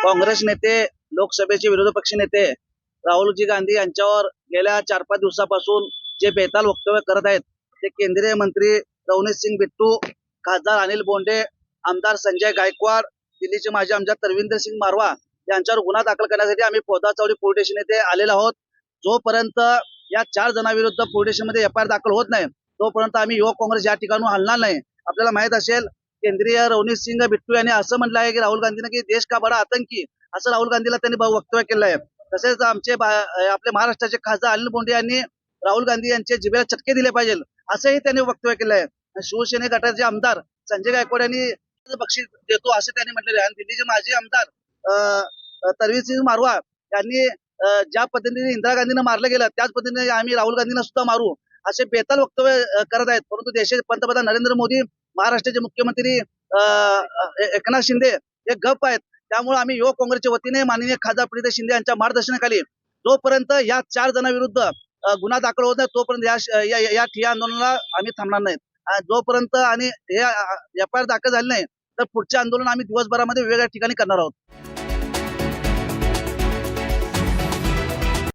काँग्रेस नेते लोकसभेचे विरोधी पक्ष नेते राहुलजी गांधी यांच्यावर गेल्या चार पाच दिवसापासून जे बेताल वक्तव्य करत आहेत ते केंद्रीय मंत्री रवनीत सिंग बिट्टू खासदार अनिल बोंडे आमदार संजय गायकवाड दिल्लीचे माजी आमदार तरविंदर सिंग मारवा यांच्यावर गुन्हा दाखल करण्यासाठी आम्ही पोदा चौडी पोलीस स्टेशन येथे आलेलो आहोत. जोपर्यंत या चार जणांविरुद्ध पोलीस स्टेशनमध्ये एफ आय आर दाखल होत नाही तोपर्यंत आम्ही युवक काँग्रेस या ठिकाणून हलणार नाही. आपल्याला माहीत असेल केंद्रीय रवनीत सिंग बिट्टू यांनी असं म्हटलं आहे की राहुल गांधीनं की देश का बडा आतंकी असं राहुल गांधीला त्यांनी वक्तव्य केलं आहे. तसेच आमचे आपले महाराष्ट्राचे खासदार अनिल बोंडे यांनी राहुल गांधी यांचे जिभेला चटके दिले पाहिजे. असंही त्यांनी वक्तव्य केलं आहे. शिवसेने गटाचे आमदार संजय गायकवाड यांनी बक्षीस देतो असं त्यांनी म्हटलेलं आहे. आणि दिल्लीचे माजी आमदार अं, तरवीर सिंग मारवा यांनी ज्या पद्धतीने इंदिरा गांधींना मारलं गेलं त्याच पद्धतीने आम्ही राहुल गांधींना सुद्धा मारू असे बेताल वक्तव्य करत आहेत. परंतु देशाचे पंतप्रधान नरेंद्र मोदी महाराष्ट्राचे मुख्यमंत्री अं, एकनाथ शिंदे हे गप आहेत. त्यामुळे आम्ही युवक काँग्रेसच्या वतीने माननीय खासदार प्रीती शिंदे यांच्या मार्गदर्शनाखाली जोपर्यंत या चार जणांविरुद्ध गुन्हा दाखल होत नाही तोपर्यंत या या ठिया आंदोलनाला आम्ही थांबणार नाहीत जोपर्यंत आणि हे एफ आय आर दाखल झाले नाही तर पुढचे आंदोलन आम्ही दिवसभरामध्ये वेगवेगळ्या ठिकाणी करणार आहोत.